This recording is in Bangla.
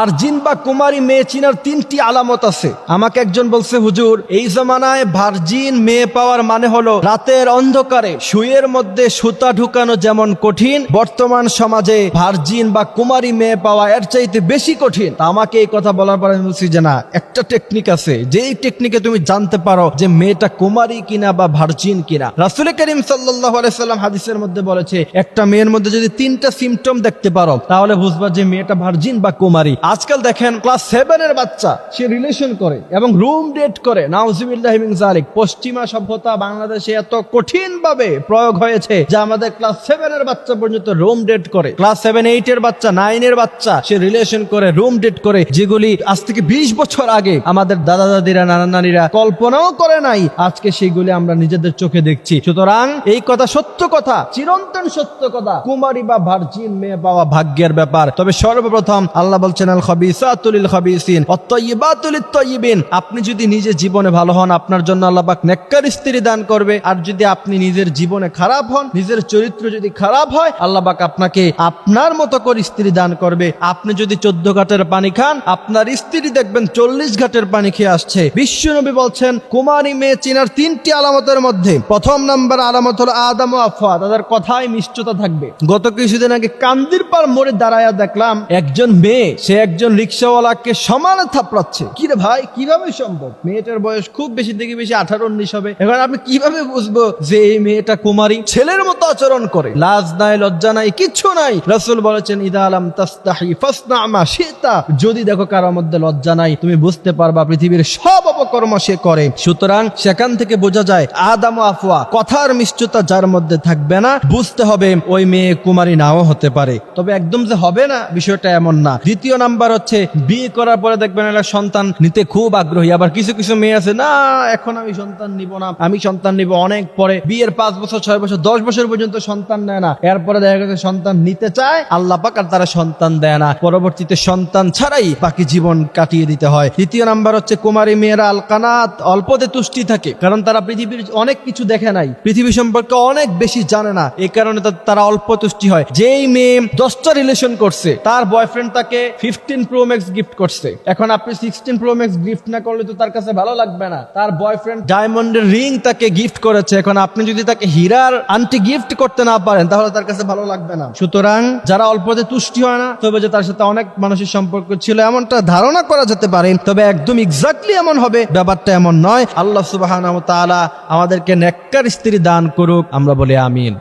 আর জিন বা কুমারী মেয়ে চিনার তিনটি আলামত আছে। আমাকে একজন বলছে, হুজুর, এই জমানায় ভার্জিন মেয়ে পাওয়ার মানে হলো রাতের অন্ধকারে সুইয়ের মধ্যে সুতা ঢুকানো যেমন কঠিন, বর্তমান সমাজে ভার্জিন বা কুমারী মেয়ে পাওয়া এর চাইতে বেশি কঠিন। আমাকে এই কথা বলার পরে বলছি, যে না, একটা টেকনিক আছে। যেই টেকনিকে তুমি জানতে পারো যে মেয়েটা কুমারী কিনা বা ভার্জিন কিনা। রাসুল করিম সাল্লাম হাদিসের মধ্যে বলেছে, একটা মেয়ের মধ্যে যদি তিনটা সিমটম দেখতে পারো, তাহলে বুঝবা যে মেয়েটা ভার্জিন বা কুমারী। আজকাল দেখেন ক্লাস সেভেনের বাচ্চা, সে রিলেশন করে এবং রুম ডেট করে। নাউজিবিল্লাহিমিন পশ্চিমা সভ্যতা বাংলাদেশে এত কঠিন ভাবে প্রয়োগ হয়েছে যে আমাদের ক্লাস সেভেনের বাচ্চা পর্যন্ত রুম ডেট করে। ক্লাস সেভেন এইট এর বাচ্চা নাইন এর বাচ্চা, সে রিলেশন করে রুম ডেট করে, যেগুলি আজ থেকে বিশ বছর আগে আমাদের দাদা দাদিরা, নানা নারীরা কল্পনাও করে নাই। আজকে সেগুলি আমরা নিজেদের চোখে দেখছি। সুতরাং এই কথা সত্য কথা, চিরন্তন সত্য কথা। কুমারী বা ভার্জিন মেয়ে পাওয়া ভাগ্যের ব্যাপার। তবে সর্বপ্রথম আল্লাহ বলছেন আপনি যদি নিজে জীবনে ভালো হন, আপনার জন্য আল্লাহ পাক নেককার স্ত্রী দান করবে। আর যদি আপনি নিজের জীবনে খারাপ হন, নিজের চরিত্র যদি খারাপ হয় আল্লাহবাক আপনাকে আপনার মতো করে স্ত্রী দান করবে। আপনি যদি চোদ্দ ঘাটের পানি খান, আপনার স্ত্রী দেখবেন চল্লিশ ঘাটের পানি খেয়ে আসছে। বিশ্বনবী বলছেন, কুমারী মেয়ে চিনার তিনটি আলামতের মধ্যে প্রথম নাম্বার আলামত হলো আদম ও আফা তাদের কথায় মিষ্টতা থাকবে। গত কিছুদিন আগে কান্দির পার মোড়ে দাঁড়ায়া দেখলাম, একজন মেয়ে, সে একজন রিক্সাওয়ালাকে সমানে থাপড়াচ্ছে। কি রে ভাই, কীভাবে সম্ভব? মেয়েটার বয়স খুব বেশি থেকে বেশি আঠারো, উনিশ হবে। এখন আপনি কীভাবে বুঝব যে এই মেয়েটা কুমারী? ছেলের মতো আচরণ করে। লাজ নাই, লজ্জা নাই, কিচ্ছু নাই। রসুল বলেছেন, ইদা আলাম তাস্তাহি ফাসনা মা শিতা। যদি দেখো কারোর মধ্যে লজ্জা নাই, তুমি বুঝতে পারবা পৃথিবীর সব অপকর্ম সে করে। সুতরাং সেখান থেকে বোঝা যায়, আদাম আফওয়া কথার মিষ্টতা যার মধ্যে থাকবে না, বুঝতে হবে ওই মেয়ে কুমারী নাও হতে পারে। তবে একদম যে হবে না, বিষয়টা এমন না। দ্বিতীয় নাম্বার হচ্ছে, বিয়ে করার পরে দেখবেন এরা সন্তান নিতে খুব আগ্রহী। আবার কিছু কিছু মেয়ে আছে, না, এখন আমি সন্তান নিব না, আমি সন্তান নিব অনেক পরে। বিয়ের পাঁচ বছর, ছয় বছর, দশ বছর পর্যন্ত সন্তান নেয় না। এরপরে দেখা গেছে সন্তান নিতে চায়, আল্লাহ পাক আর তারা সন্তান দেয় না। পরবর্তীতে সন্তান ছাড়াই বাকি জীবন কাটিয়ে দিতে হয়। তৃতীয় নাম্বার হচ্ছে, কুমারী মেয়েরা আলকানাত অল্পতে তুষ্টি থাকে, কারণ তারা পৃথিবীর অনেক কিছু দেখে নাই। পৃথিবী সম্পর্কে অনেক বেশি জানে না এই কারণে তারা অল্প তুষ্টি হয়। যেই মেয়ে দশটা রিলেশন করছে, তার বয়ফ্রেন্ড তাকে ফিফটিন প্রো ম্যাক্স গিফট করছে। এখন আপনি সিক্সটিন প্রো ম্যাক্স গিফট না করলে তো তার কাছে ভালো লাগবে না। তার বয়ফ্রেন্ড ডায়মন্ডের রিং তাকে গিফট করেছে। এখন আপনি যদি তাকে হীরার আন্টি গিফট করতে না পারেন, তাহলে তার কাছে ভালো লাগবে না। সুতরাং যারা অল্পতে তুষ্টি হয় না, তবে যে তার সাথে অনেক মানুষের সম্পর্ক ছিল, এমনটা ধারণা করা যেতে পারে। তবে একদম এক্স্যাক্টলি এমন হবে, ব্যাপারটা এমন নয়। আল্লাহ সুবাহ আমাদেরকে নেককার স্ত্রী দান করুক, আমরা বলি আমিন।